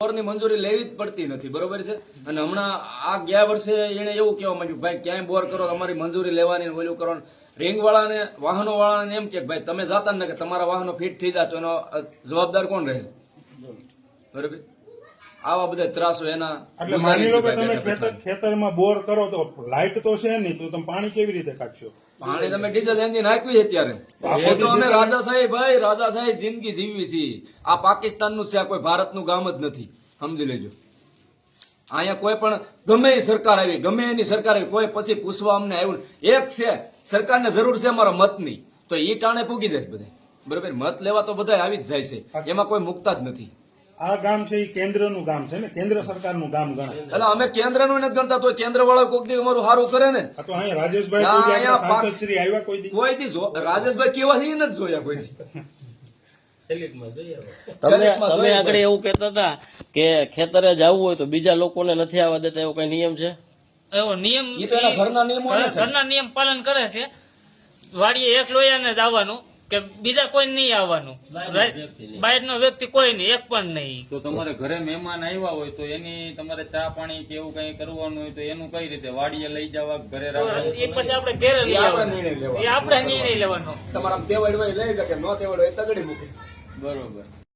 બોરની મંજૂરી લેવી જ પડતી નથી, બરોબર છે? અને હમણાં આ ગયા વર્ષે એને એવું કહેવા માંડ્યું, ભાઈ, ક્યાંય બોર કરો, તમારી મંજૂરી લેવાની ને ઓલું કરવાનું રિંગ વાળાને વાહનો વાળાને એમ કે, ભાઈ, તમે જાતા ને કે તમારા વાહનો ફિટ થઈ જાય તો એનો જવાબદાર કોણ રહે? બરોબર? આવા બધા ત્રાસો એના એટલે માની લો કે તમે ખેતર ખેતરમાં બોર કરો તો લાઇટ તો છે નહીં તો તમે પાણી કેવી રીતે કાઢશો? પાણી તમે ડીઝલ એન્જિન નાખ્યું છે અત્યારે. એ તો અમે રાજાશાહી ભાઈ રાજાશાહી જિંદગી જીવી છીએ. આ પાકિસ્તાનનું છે આ કોઈ ભારતનું ગામ જ નથી. સમજી લેજો. અહીંયા કોઈ પણ ગમે એ સરકાર આવી ગમે એની સરકાર આવી કોઈ પછી પૂછવા અમને આવ્યું. એક છે સરકારને જરૂર છે અમારા મતની. તો એ ટાણે પૂગી જશે બધા બરોબર? મત લેવા તો બધા આવી જ જાય છે. એમાં કોઈ મુકતા જ નથી. આ ગામ છે એ કેન્દ્રનું ગામ છે ને? કેન્દ્ર સરકારનું ગામ ગણાય. એટલે અમે કેન્દ્રનું નથી ગણતા તો કેન્દ્ર વાળા કોઈક દી અમારું સારું કરે ને? તો અહીંયા રાજેશભાઈ સાંસદ શ્રી આવ્યા કોઈ દી? કોઈ દી રાજેશભાઈ કેવા છે નથી જોયા કોઈ દી. તમે તમે આગળ એવું કહેતા હતા કે ખેતરે જવું હોય તો બીજા લોકોને નથી આવવા દેતા એવો કઈ નિયમ છે? એવો નિયમ ઈ તો એના ઘરના નિયમ ઘરના નિયમ પાલન કરે છે. વાડીએ એક લોયાને જ આવવાનું. કે બીજા કોઈ નહીં આવવાનું. બહારનો વ્યક્તિ કોઈ નહીં એક પણ નહીં. તો તમારે ઘરે મહેમાન આવ્યા હોય તો એની તમારે ચા પાણી કે એવું કઈ કરવાનું હોય તો એનું કઈ રીતે? વાડીએ લઈ જવા ઘરે એ પછી આપણે ઘરે લઈ આપણે નિર્ણય લેવાનો. એ આપણે નિર્ણય લેવાનો. તમારા તેવડવાય લઈ શકે ન તેવડવાય તગડી મૂકે. બરોબર.